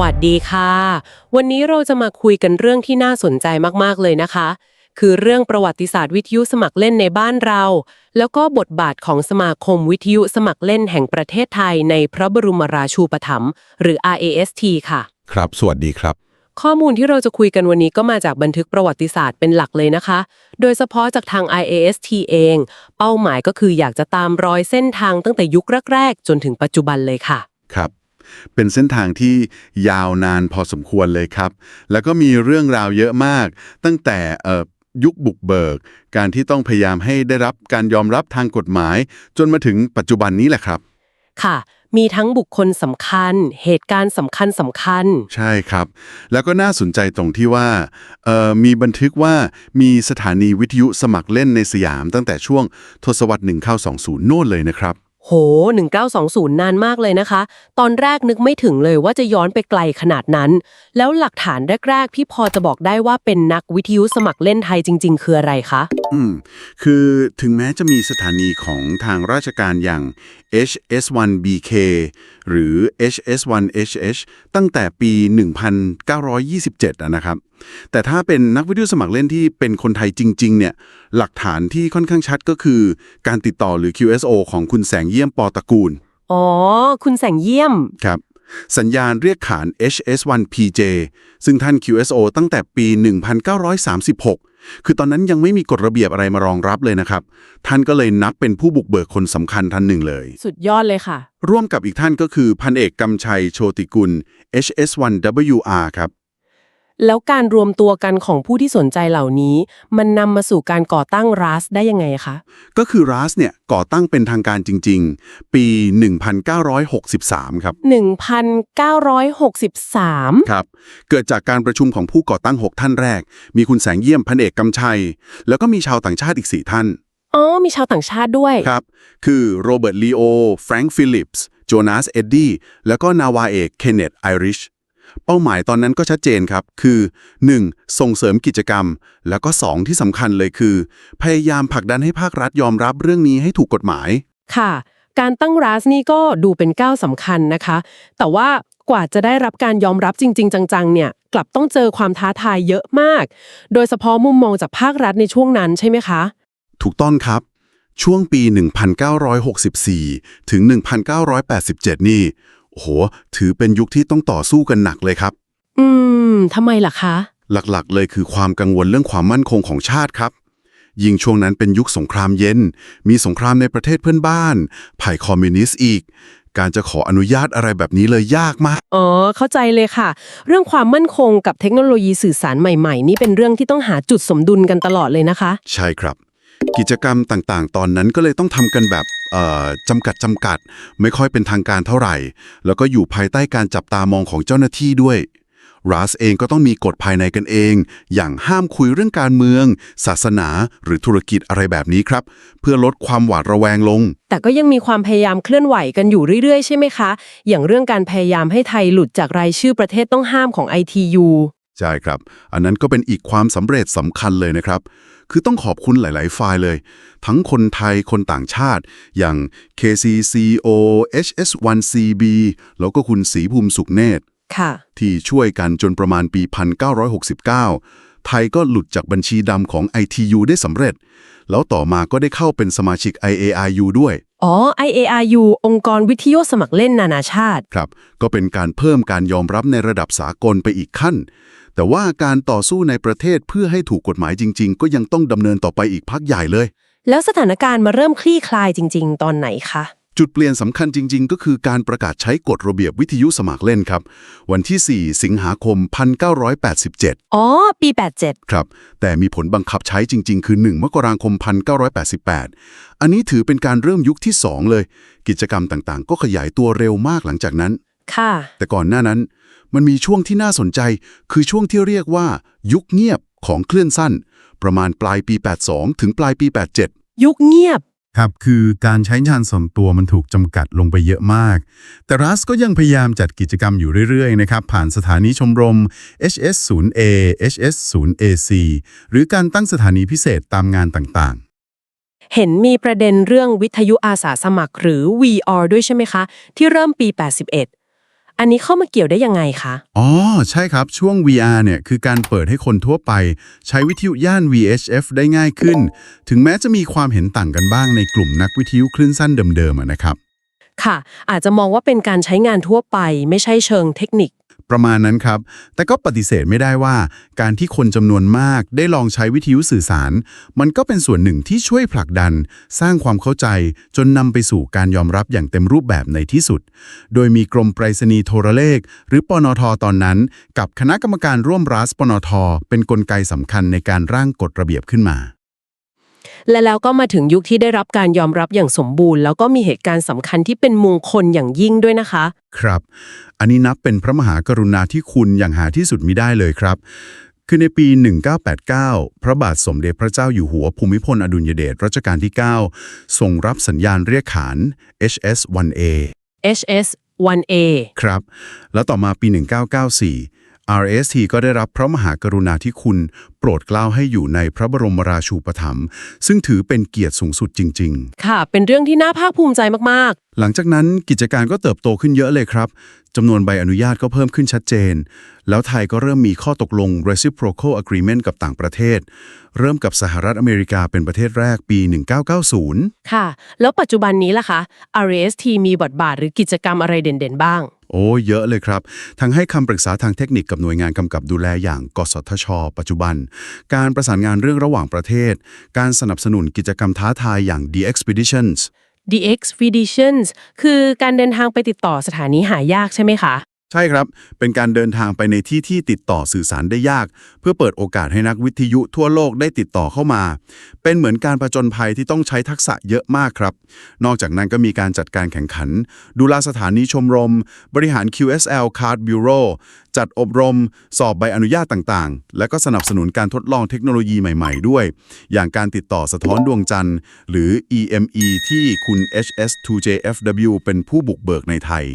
วัสดีค่ะ วันนี้เราจะมาคุยกันเรื่องที่น่าสนใจมากๆเลยนะคะ คือเรื่องประวัติศาสตร์วิทยุสมัครเล่นในบ้านเรา แล้วก็บทบาทของสมาคมวิทยุสมัครเล่นแห่งประเทศไทยในพระบรมราชูปถัมภ์หรือ RAST ค่ะ ครับ สวัสดีครับ ข้อมูลที่เราจะคุยกันวันนี้ก็มาจากบันทึกประวัติศาสตร์เป็นหลักเลยนะคะ โดยเฉพาะจากทาง IAST เอง เป้าหมายก็คืออยากจะตามรอยเส้นทางตั้งแต่ยุคแรกๆ จนถึงปัจจุบันเลยค่ะ ครับ เป็นเส้นทางที่ยาวนานพอสมควรเลยครับ แล้วก็มีเรื่องราวเยอะมาก ตั้งแต่เอ่อยุคบุกเบิก การที่ต้องพยายามให้ได้รับการยอมรับทางกฎหมาย จนมาถึงปัจจุบันนี้แหละครับ ค่ะ มีทั้งบุคคลสำคัญ เหตุการณ์สำคัญสำคัญ ใช่ครับ แล้วก็น่าสนใจตรงที่ว่าเอ่อมีบันทึกว่ามีสถานีวิทยุสมัครเล่นในสยามตั้งแต่ช่วงทศวรรษ1920 โน่นเลยนะครับ โห 1920 นานมากเลยนะคะ ตอนแรกนึกไม่ถึงเลยว่าจะย้อนไปไกลขนาดนั้น แล้วหลักฐานแรกๆพี่พอจะบอกได้ว่าเป็นนักวิทยุสมัครเล่นไทยจริง ๆ คืออะไรคะอืม คือถึงแม้จะมีสถานีของทางราชการอย่าง HS1BK หรือ HS1HH ตั้งแต่ปี 1927อะนะครับ แต่ถ้าเป็นนักวิทยุสมัครเล่นที่เป็นคนไทยจริง ๆ เนี่ย หลักฐานที่ค่อนข้างชัดก็คือ การติดต่อหรือ QSO ของคุณแสงเยี่ยมปอตระกูล อ๋อ คุณแสงเยี่ยม ครับ สัญญาณเรียกขาน HS1PJ ซึ่งท่าน QSO ตั้งแต่ปี 1936 คือตอนนั้นยังไม่มีกฎระเบียบอะไรมารองรับเลยนะครับ ท่านก็เลยนับเป็นผู้บุกเบิกคนสำคัญท่านหนึ่งเลย สุดยอดเลยค่ะ ร่วมกับอีกท่านก็คือพันเอกกำชัยโชติกุล HS1WR ครับ แล้วการรวมตัวกันของผู้ที่สนใจเหล่านี้ มันนำมาสู่การก่อตั้งรัสได้ยังไงคะ ก็คือ RAS เนี่ยก่อตั้งเป็นทางการจริง ๆ ปี 1963 ครับ 1963 ครับ เกิดจากการประชุมของผู้ก่อตั้ง 6 ท่านแรก มีคุณแสงเยี่ยมพันเอกกำชัย แล้วก็มีชาวต่างชาติอีก 4 ท่าน อ๋อ มีชาวต่างชาติด้วย ครับ คือโรเบิร์ตลีโอ แฟรงค์ฟิลิปส์ โจนาส เอ็ดดี้ แล้วก็นาวาเอก เคนเนตไอริช เป้าหมายตอนนั้นก็ชัดเจนครับ คือ 1. ส่งเสริมกิจกรรม แล้วก็ 2 ที่สำคัญเลยคือ พยายามผลักดันให้ภาครัฐยอมรับเรื่องนี้ให้ถูกกฎหมาย ค่ะ การตั้งรัสนี่ก็ดูเป็นก้าวสำคัญนะคะ แต่ว่ากว่าจะได้รับการยอมรับจริง ๆ จังๆ เนี่ย กลับต้องเจอความท้าทายเยอะมาก โดยเฉพาะมุมมองจากภาครัฐในช่วงนั้นใช่ไหมคะ ถูกต้องครับช่วงปี 1964 ถึง 1987 นี่ โอ้โห ถือเป็นยุคที่ต้องต่อสู้กันหนักเลยครับ อืมทำไมล่ะคะ หลักๆ เลยคือความกังวลเรื่องความมั่นคงของชาติครับ ยิ่งช่วงนั้นเป็นยุคสงครามเย็น มีสงครามในประเทศเพื่อนบ้าน ภัยคอมมิวนิสต์อีก การจะขออนุญาตอะไรแบบนี้เลยยากมาก อ๋อ เข้าใจเลยค่ะ เรื่องความมั่นคงกับเทคโนโลยีสื่อสารใหม่ ๆ นี่เป็นเรื่องที่ต้องหาจุดสมดุลกันตลอดเลยนะคะ ใช่ครับ กิจกรรมต่างๆ ตอนนั้นก็เลยต้องทำกันแบบจำกัดจำกัด ไม่ค่อยเป็นทางการเท่าไหร่ แล้วก็อยู่ภายใต้การจับตามองของเจ้าหน้าที่ด้วยรัสเองก็ต้องมีกฎภายในกันเอง อย่างห้ามคุยเรื่องการเมือง ศาสนา หรือธุรกิจอะไรแบบนี้ครับ เพื่อลดความหวาดระแวงลง แต่ก็ยังมีความพยายามเคลื่อนไหวกันอยู่เรื่อยๆ ใช่ไหมคะ อย่างเรื่องการพยายามให้ไทยหลุดจากรายชื่อประเทศต้องห้ามของ ITU ใช่ครับ อันนั้นก็เป็นอีกความสำเร็จสำคัญเลยนะครับ คือต้องขอบคุณหลาย ๆ ฝ่ายเลย ทั้งคนไทย คนต่างชาติ อย่าง KCCO HS1CB แล้วก็คุณศรีภูมิสุขเนตรค่ะที่ช่วยกันจนประมาณปี 1969 ไทยก็หลุดจากบัญชีดำของ ITU ได้สำเร็จ แล้วต่อมาก็ได้เข้าเป็นสมาชิก IARU ด้วย อ๋อ IARU องค์กรวิทยุสมัครเล่นนานาชาติ ครับ ก็เป็นการเพิ่มการยอมรับในระดับสากลไปอีกขั้น แต่ว่าการต่อสู้ในประเทศเพื่อให้ถูกกฎหมายจริง ๆ ก็ยังต้องดำเนินต่อไปอีกพักใหญ่เลย แล้วสถานการณ์มาเริ่มคลี่คลายจริง ๆ ตอนไหนคะ จุดเปลี่ยนสำคัญจริง ๆ ก็คือการประกาศใช้กฎระเบียบวิทยุสมัครเล่นครับ วันที่ 4 สิงหาคม 1987 อ๋อ ปี 87 ครับ แต่มีผลบังคับใช้จริง ๆ คือ 1 มกราคม 1988 อันนี้ถือเป็นการเริ่มยุคที่ 2 เลย กิจกรรมต่างๆ ก็ขยายตัวเร็วมากหลังจากนั้น ค่ะ แต่ก่อนหน้านั้น มันมีช่วงที่น่าสนใจ คือช่วงที่เรียกว่า ยุคเงียบของคลื่นสั้น ประมาณปลายปี 82 ถึงปลายปี 87 ยุคเงียบ ครับ คือการใช้งานส่วนตัวมันถูกจำกัดลงไปเยอะมาก แต่รัสก็ยังพยายามจัดกิจกรรมอยู่เรื่อยๆ นะครับ ผ่านสถานีชมรม HS0A HS0AC หรือการตั้งสถานีพิเศษตามงานต่างเห็นมีประเด็นเรื่องวิทยุอาสาสมัครหรือ VR ด้วยใช่ไหมคะ ที่เริ่มปี 81 อันนี้เข้ามาเกี่ยวได้ยังไงคะ อ๋อ ใช่ครับ ช่วง VR เนี่ย คือการเปิดให้คนทั่วไป ใช้วิทยุย่าน VHF ได้ง่ายขึ้น ถึงแม้จะมีความเห็นต่างกันบ้างในกลุ่มนักวิทยุคลื่นสั้นเดิมๆอะนะครับ ค่ะ อาจจะมองว่าเป็นการใช้งานทั่วไป ไม่ใช่เชิงเทคนิค ประมาณนั้นครับ แต่ก็ปฏิเสธไม่ได้ว่า การที่คนจำนวนมากได้ลองใช้วิทยุสื่อสาร มันก็เป็นส่วนหนึ่งที่ช่วยผลักดัน สร้างความเข้าใจจนนำไปสู่การยอมรับอย่างเต็มรูปแบบในที่สุด โดยมีกรมไปรษณีย์โทรเลข หรือปนทตอนนั้น กับคณะกรรมการร่วมรัสปนทเป็นนกลไกสำคัญในการร่างกฎระเบียบขึ้นมา และแล้วก็มาถึงยุคที่ได้รับการยอมรับอย่างสมบูรณ์ แล้วก็มีเหตุการณ์สำคัญที่เป็นมงคลอย่างยิ่งด้วยนะคะ ครับ อันนี้นับเป็นพระมหากรุณาธิคุณอย่างหาที่สุดมิได้เลยครับ คือในปี 1989 พระบาทสมเด็จพระเจ้าอยู่หัวภูมิพลอดุลยเดชรัชกาลที่ 9 ทรงรับสัญญาณเรียกขาน HS-1A HS 1A ครับ แล้วต่อมาปี 1994 RST ก็ได้รับพระมหากรุณาธิคุณ โปรดเกล้าให้อยู่ในพระบรมราชูปถัมภ์ซึ่งถือเป็นเกียรติสูงสุดจริง ๆ ค่ะ เป็นเรื่องที่น่าภาคภูมิใจมาก หลังจากนั้นกิจการก็เติบโตขึ้นเยอะเลยครับจำนวนใบอนุญาตก็เพิ่มขึ้นชัดเจน แล้วไทยก็เริ่มมีข้อตกลง reciprocal agreement กับต่างประเทศ เริ่มกับสหรัฐอเมริกาเป็นประเทศแรกปี 1990 ๆ ค่ะ แล้วปัจจุบันนี้ล่ะคะ RST มีบทบาทหรือกิจกรรมอะไรเด่นๆบ้าง โอ้เยอะเลยครับ ทั้งให้คำปรึกษาทางเทคนิคกับหน่วยงานกำกับดูแลอย่าง กสทช ปัจจุบัน การประสานงานเรื่องระหว่างประเทศ การสนับสนุนกิจกรรมท้าทายอย่าง The Expeditions The Expeditions คือการเดินทางไปติดต่อสถานีหายากใช่ไหมคะ ใช่ครับ เป็นการเดินทางไปในที่ที่ติดต่อสื่อสารได้ยาก เพื่อเปิดโอกาสให้นักวิทยุทั่วโลกได้ติดต่อเข้ามา เป็นเหมือนการผจญภัยที่ต้องใช้ทักษะเยอะมากครับ นอกจากนั้นก็มีการจัดการแข่งขัน ดูแลสถานีชมรม บริหาร QSL Card Bureau จัดอบรม สอบใบอนุญาตต่างๆ และก็สนับสนุนการทดลองเทคโนโลยีใหม่ๆ ด้วย อย่างการติดต่อสะท้อนดวงจันทร์ หรือ EME ที่คุณ HS2JFW เป็นผู้บุกเบิกในไทย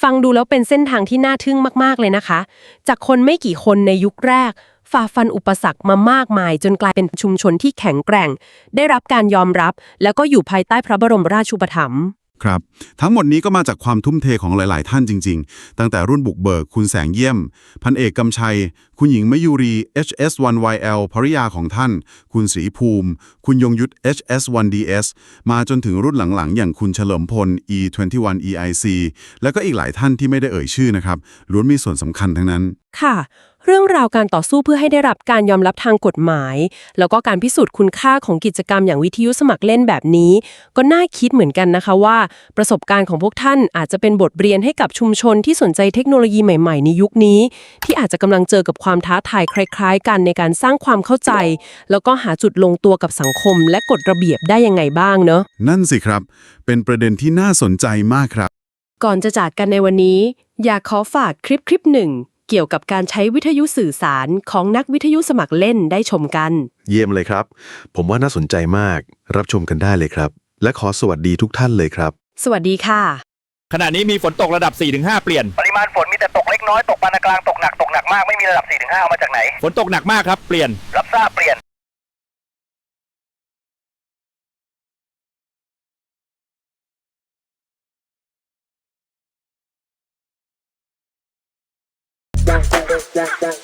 ฟังดูแล้วเป็นเส้นทางที่น่าทึ่งมาก ๆ เลยนะคะ จากคนไม่กี่คนในยุคแรก ฝ่าฟันอุปสรรคมามากมาย จนกลายเป็นชุมชนที่แข็งแกร่ง ได้รับการยอมรับ แล้วก็อยู่ภายใต้พระบรมราชูปถัมภ์ ครับ ทั้งหมดนี้ก็มาจากความทุ่มเทของหลาย ๆ ท่านจริง ๆ ตั้งแต่รุ่นบุกเบิก คุณแสงเยี่ยม พันเอกกำชัย คุณหญิงมยุรี HS1YL ภริยาของท่าน คุณศรีภูมิ คุณยงยุทธ HS1DS มาจนถึงรุ่นหลัง ๆ อย่างคุณเฉลิมพล E21EIC แล้วก็อีกหลายท่านที่ไม่ได้เอ่ยชื่อนะครับล้วนมีส่วนสำคัญทั้งนั้น ค่ะ เรื่องราวการต่อสู้เพื่อให้ได้รับการยอมรับทางกฎหมาย แล้วก็การพิสูจน์คุณค่าของกิจกรรมอย่างวิทยุสมัครเล่นแบบนี้ ก็น่าคิดเหมือนกันนะคะว่า ประสบการณ์ของพวกท่านอาจจะเป็นบทเรียนให้กับชุมชนที่สนใจเทคโนโลยีใหม่ๆในยุคนี้ ที่อาจจะกำลังเจอกับความท้าทายคล้ายๆ กันในการสร้างความเข้าใจ แล้วก็หาจุดลงตัวกับสังคม และกฎระเบียบได้ยังไงบ้างเนอะนั่นสิครับ เป็นประเด็นที่น่าสนใจมากครับ ก่อนจะจากกันในวันนี้ อยากขอฝากคลิปคลิปหนึ่ง เกี่ยวกับการใช้วิทยุสื่อสารของนักวิทยุสมัครเล่นได้ชมกัน เยี่ยมเลยครับ ผมว่าน่าสนใจมาก รับชมกันได้เลยครับ และขอสวัสดีทุกท่านเลยครับ สวัสดีค่ะ ขณะนี้มีฝนตกระดับ 4-5 เปลี่ยน ปริมาณฝนมีแต่ตกเล็กน้อย ตกปานกลาง ตกหนัก ตกหนักมาก ไม่มีระดับ4-5เอามาจากไหน ฝนตกหนักมากครับ เปลี่ยน รับทราบเปลี่ยน だ。だ